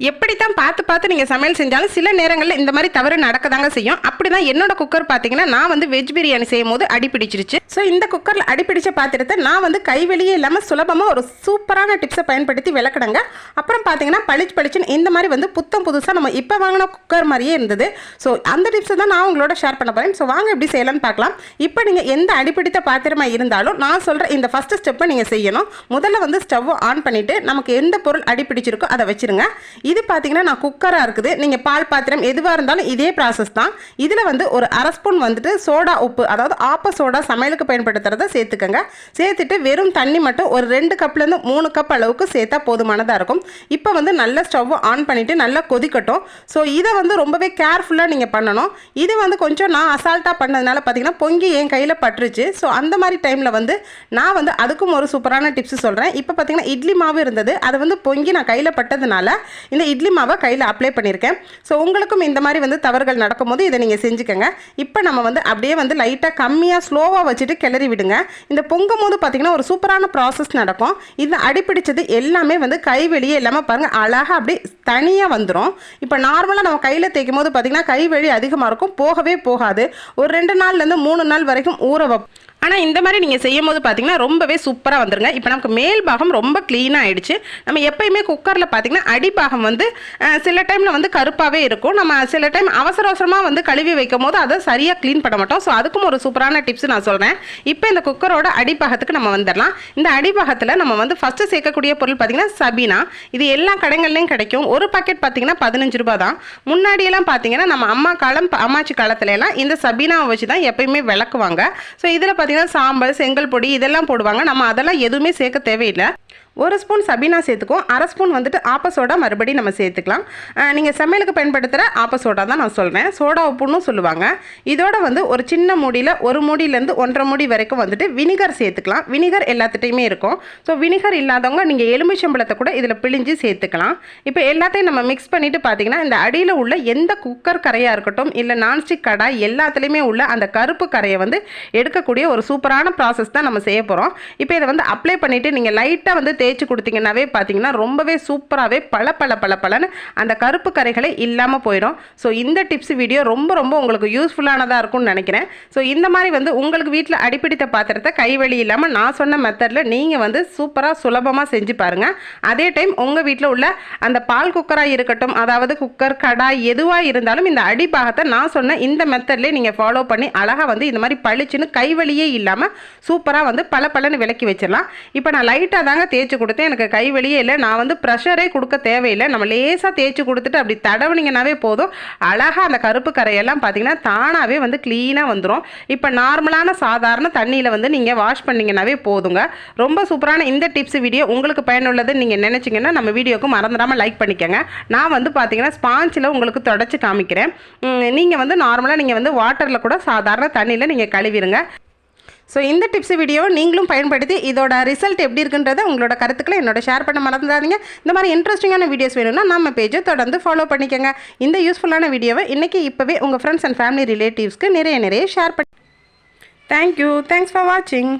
எப்படித்தான் பார்த்து பார்த்து நீங்கள் சமையல் செஞ்சாலும் சில நேரங்களில் இந்த மாதிரி தவறு நடக்க தாங்க செய்யும். அப்படி தான் என்னோட குக்கர் பார்த்தீங்கன்னா நான் வந்து வெஜ் பிரியாணி செய்யும் போது அடிப்பிடிச்சிருச்சு ஸோ இந்த குக்கரில் அடிப்பிடிச்ச பாத்திரத்தை நான் வந்து கைவெளியே இல்லாமல் சுலபமாக ஒரு சூப்பரான டிப்ஸை பயன்படுத்தி விளக்குனங்க அப்புறம் பார்த்தீங்கன்னா பளிச்சு பளிச்சுன்னு இந்த மாதிரி வந்து புத்தம் புதுசாக நம்ம இப்போ வாங்கின குக்கர் மாதிரியே இருந்தது. ஸோ அந்த டிப்ஸை தான் நான் உங்களோட ஷேர் பண்ண போகிறேன் ஸோ வாங்க எப்படி செய்யலாம்னு பார்க்கலாம். இப்போ நீங்கள் எந்த அடிப்பிடித்த பாத்திரமாக இருந்தாலும் நான் சொல்கிற இந்த ஃபஸ்ட்டு ஸ்டெப்பை நீங்கள் செய்யணும். முதல்ல வந்து ஸ்டவ்வை ஆன் பண்ணிவிட்டு நமக்கு எந்த பொருள் அடிப்பிடிச்சிருக்கோ அதை வச்சிருங்க. இது பார்த்தீங்கன்னா நான் குக்கராக இருக்குது. நீங்கள் பால் பாத்திரம் எதுவாக இருந்தாலும் இதே ப்ராசஸ் தான். இதில் வந்து ஒரு அரை ஸ்பூன் வந்துட்டு சோடா உப்பு அதாவது ஆப்ப சோடா சமையலுக்கு பயன்படுத்துகிறத சேர்த்துக்கோங்க. சேர்த்துட்டு வெறும் தண்ணி மட்டும் ஒரு ரெண்டு கப்லேருந்து மூணு கப் அளவுக்கு சேர்த்தா போதுமானதாக இருக்கும். இப்போ வந்து நல்ல ஸ்டவ் ஆன் பண்ணிவிட்டு நல்லா கொதிக்கட்டும். ஸோ இதை வந்து ரொம்பவே கேர்ஃபுல்லாக நீங்கள் பண்ணணும். இது வந்து கொஞ்சம் நான் அசால்ட்டாக பண்ணதுனால பார்த்தீங்கன்னா பொங்கி என் கையில் பட்டுருச்சு. ஸோ அந்த மாதிரி டைமில் வந்து நான் வந்து அதுக்கும் ஒரு சூப்பரான டிப்ஸ் சொல்கிறேன் இப்போ பார்த்தீங்கன்னா இட்லி மாவு இருந்தது. அதை வந்து பொங்கி நான் கையில் பட்டதுனால இந்த இட்லி மாவை கையில் அப்ளை பண்ணியிருக்கேன். ஸோ உங்களுக்கும் இந்த மாதிரி வந்து தவறுகள் நடக்கும்போது இதை நீங்கள் செஞ்சுக்கோங்க. இப்போ நம்ம வந்து அப்படியே வந்து லைட்டாக கம்மியாக ஸ்லோவாக வச்சுட்டு கிளறி விடுங்க. இந்த பொங்கும் போது பார்த்தீங்கன்னா ஒரு சூப்பரான ப்ராசஸ் நடக்கும். இது அடிப்பிடிச்சது எல்லாமே வந்து கை வெளியே இல்லாமல் பாருங்கள் அழகாக அப்படி தனியாக வந்துடும் இப்போ நார்மலாக நம்ம கையில் தேய்க்கும் போது பார்த்திங்கன்னா கை வலி அதிகமாக இருக்கும். போகவே போகாது. ஒரு ரெண்டு நாள்லேருந்து மூணு நாள் வரைக்கும் ஊற வைப்போம் ஆனால் இந்த மாதிரி நீங்கள் செய்யும் போது பார்த்தீங்கன்னா ரொம்பவே சூப்பராக வந்துருங்க. இப்போ நமக்கு மேல் பாகம் ரொம்ப க்ளீனாக ஆகிடுச்சு நம்ம எப்பயுமே குக்கரில் பார்த்தீங்கன்னா அடிப்பாகம் வந்து சில டைமில் வந்து கருப்பாகவே இருக்கும். நம்ம சில டைம் அவசர அவசரமாக வந்து கழுவி வைக்கும் போது அதை சரியாக க்ளீன் பண்ண மாட்டோம். ஸோ அதுக்கும் ஒரு சூப்பரான டிப்ஸ் நான் சொல்கிறேன் இப்போ இந்த குக்கரோட அடிப்பாகத்துக்கு நம்ம வந்துடலாம். இந்த அடிப்பாகத்தில் நம்ம வந்து ஃபஸ்ட்டு சேர்க்கக்கூடிய பொருள் பார்த்தீங்கன்னா சபீனா. இது எல்லா கடைகள்லையும் கிடைக்கும். ஒரு பாக்கெட் பார்த்தீங்கன்னா பதினஞ்சு ரூபா தான். முன்னாடியெல்லாம் பார்த்தீங்கன்னா நம்ம அம்மா காலம் அம்மாச்சி காலத்துலலாம் இந்த சபீனாவை வச்சு தான் எப்பயுமே விளக்குவாங்க. ஸோ இதில் பார்த்தீங்கன்னா சாம்பல் செங்கல் பொடி இதெல்லாம் போடுவாங்க. நம்ம அதெல்லாம் எதுவுமே சேர்க்க தேவையில்லை. ஒரு ஸ்பூன் சபீனா சேர்த்துக்கும் அரை ஸ்பூன் வந்துட்டு ஆப்ப சோடா மறுபடியும் நம்ம சேர்த்துக்கலாம். நீங்கள் சமையலுக்கு பயன்படுத்துகிற ஆப்ப சோடா தான் நான் சொல்கிறேன் சோடா உப்புன்னு சொல்லுவாங்க. இதோட வந்து ஒரு சின்ன மூடியில் ஒரு மூடியிலேருந்து ஒன்றரை மூடி வரைக்கும் வந்துட்டு வினிகர் சேர்த்துக்கலாம். வினிகர் எல்லாத்துட்டையுமே இருக்கும். ஸோ வினிகர் இல்லாதவங்க நீங்கள் எலுமிச்சம்பழத்தை கூட இதில் பிழிஞ்சு சேர்த்துக்கலாம். இப்போ எல்லாத்தையும் நம்ம மிக்ஸ் பண்ணிவிட்டு பார்த்தீங்கன்னா இந்த அடியில் உள்ள எந்த குக்கர் கரையாக இருக்கட்டும் இல்லை நான்ஸ்டிக் கடாய் எல்லாத்துலேயுமே உள்ள அந்த கருப்பு கரையை வந்து எடுக்கக்கூடிய ஒரு சூப்பரான ப்ராசஸ் தான் நம்ம செய்ய போகிறோம் இப்போ இதை வந்து அப்ளை பண்ணிவிட்டு நீங்கள் லைட்டாக வந்து தேய்ச்சி கொடுத்தீங்கன்னாவே பார்த்தீங்கன்னா ரொம்பவே சூப்பராகவே பல பல பல பலன்னு அந்த கருப்பு கரைகளை இல்லாமல் போயிடும். ஸோ இந்த டிப்ஸ் வீடியோ ரொம்ப ரொம்ப உங்களுக்கு யூஸ்ஃபுல்லானதாக இருக்கும்னு நினைக்கிறேன். ஸோ இந்த மாதிரி வந்து உங்களுக்கு வீட்டில் அடிப்பிடித்த பாத்திரத்தை கைவழி இல்லாமல் நான் சொன்ன மெத்தடில் நீங்கள் வந்து சூப்பராக சுலபமாக செஞ்சு பாருங்கள் அதே டைம் உங்கள் வீட்டில் உள்ள அந்த பால் குக்கராக இருக்கட்டும் அதாவது குக்கர் கடாய் எதுவாக இருந்தாலும் இந்த அடிப்பாகத்தை நான் சொன்ன இந்த மெத்தட்லேயே நீங்கள் ஃபாலோ பண்ணி அழகாக வந்து இந்த மாதிரி பளிச்சுன்னு கைவழியே இல்லாமல் சூப்பராக வந்து பல பலன்னு விளக்கி வச்சிடலாம். இப்போ நான் லைட்டாக தாங்க தேய்ச்சி கொடுத்தேன். எனக்கு கை வெளியே இல்லை. நான் வந்து ப்ரெஷரே கொடுக்க தேவையில்லை. நம்ம லேசாக தேய்ச்சி கொடுத்துட்டு அப்படி தடவுனீங்கன்னாவே போதும். அழகாக அந்த கருப்பு கரையெல்லாம் பார்த்தீங்கன்னா தானாகவே வந்து க்ளீனாக வந்துடும் இப்போ நார்மலான சாதாரண தண்ணியில் வந்து நீங்கள் வாஷ் பண்ணிங்கன்னாவே போதுங்க. ரொம்ப சூப்பரான இந்த டிப்ஸ் வீடியோ உங்களுக்கு பயனுள்ளதுன்னு நீங்கள் நினச்சிங்கன்னா நம்ம வீடியோக்கு மறந்துடாமல் லைக் பண்ணிக்கோங்க. நான் வந்து பார்த்தீங்கன்னா ஸ்பாஞ்சில் உங்களுக்கு தொடச்சி காமிக்கிறேன். நீங்கள் வந்து நார்மலாக நீங்கள் வந்து வாட்டரில் கூட சாதாரண தண்ணியில் நீங்கள் கழுவிடுங்க ஸோ இந்த டிப்ஸ் வீடியோ நீங்களும் பயன்படுத்தி இதோட ரிசல்ட் எப்படி இருக்குன்றத உங்களோட கருத்துக்களை என்னோட ஷேர் பண்ண மறந்துடாதீங்க. இந்த மாதிரி இன்ட்ரெஸ்டிங்கான வீடியோஸ் வேணும்னா நம்ம பேஜை தொடர்ந்து ஃபாலோ பண்ணிக்கோங்க. இந்த யூஸ்ஃபுல்லான வீடியோவை இன்றைக்கி இப்போவே உங்கள் ஃப்ரெண்ட்ஸ் அண்ட் ஃபேமிலி ரிலேட்டிவ்ஸ்க்கு நிறைய நிறைய ஷேர் பண்ணி தேங்க்யூ தேங்க்ஸ் ஃபார் வாட்சிங்